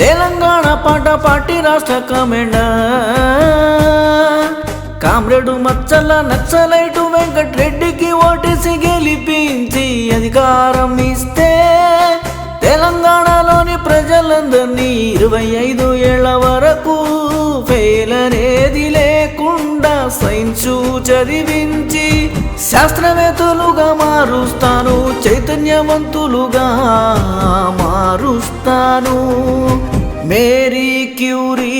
పాట పాటి రాష్ట్ర కమెండ. కామ్రేడు మచ్చల నక్సలైటు వెంకట్రెడ్డికి ఓటేసి గెలిపించి అధికారం ఇస్తే తెలంగాణలోని ప్రజలందరినీ ఇరవై ఐదు ఏళ్ళ వరకు ఫెయిల్ అనేది లేకుండా సైన్సు చదివించి శాస్త్రవేత్తలుగా మారుస్తాను చైతన్యవంతులుగా తాను మేరీ క్యూరీ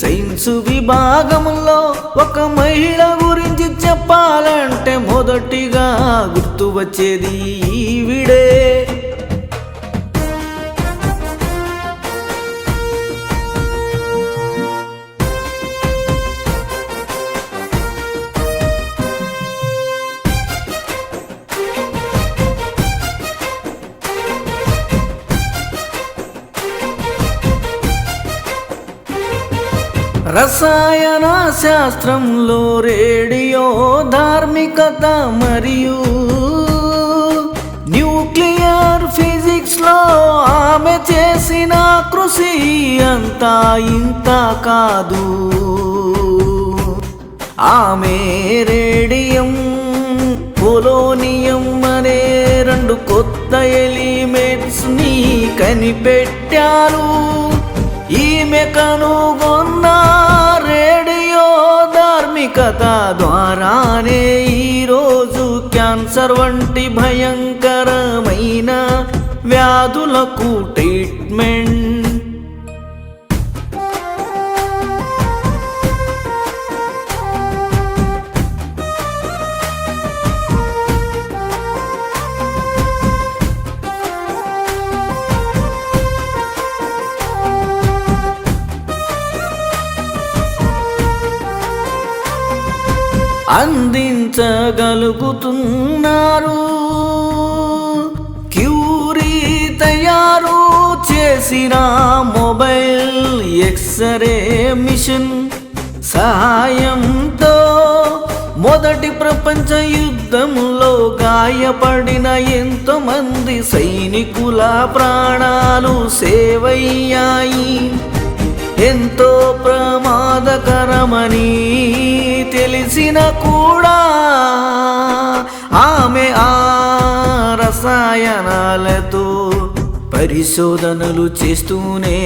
సైన్స్ విభాగంలో ఒక మహిళ గురించి చెప్పాలంటే మొదటిగా గుర్తు వచ్చేది ఈవిడే. రసాయన శాస్త్రంలో రేడియో ధార్మికత మరియు న్యూక్లియర్ ఫిజిక్స్లో ఆమె చేసిన కృషి అంతా ఇంత కాదు. ఆమె రేడియం పొలోనియం అనే రెండు కొత్త ఎలిమెంట్స్ని కనిపెట్టారు. ఈమె కనుగొన్న ద్వారానే ఈరోజు క్యాన్సర్ వంటి భయంకరమైన వ్యాధులకు ట్రీట్మెంట్ అందించగలుగుతున్నారు. క్యూరీ తయారు చేసిన మొబైల్ ఎక్స్రే మిషన్ సహాయంతో మొదటి ప్రపంచ యుద్ధంలో గాయపడిన ఎంతో మంది సైనికుల ప్రాణాలు సేవయ్యాయి. ఎంతో ప్రమాదకరమని తెలిసిన కూడా ఆమె ఆ రసాయనాలతో పరిశోధనలు చేస్తూనే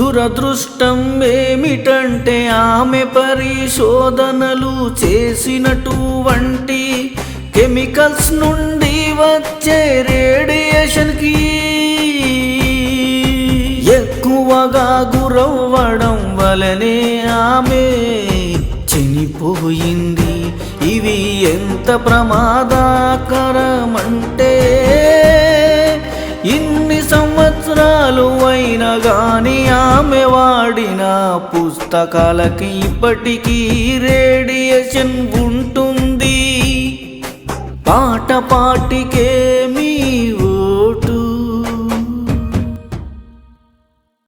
దురదృష్టం ఏమిటంటే ఆమె పరిశోధనలు చేసినటువంటి కెమికల్స్ నుండి వచ్చే రేడియేషన్కి ఎక్కువగా గురవ్వడం వలనే ఆమె చనిపోయింది. ఇవి ఎంత ప్రమాదకరమంటే ఇన్ని సంవత్సరాలు అయినా కానీ ఆ పుస్తకాలకి ఇప్పటికీ రేడియేషన్ ఉంటుంది. పాట పాటికే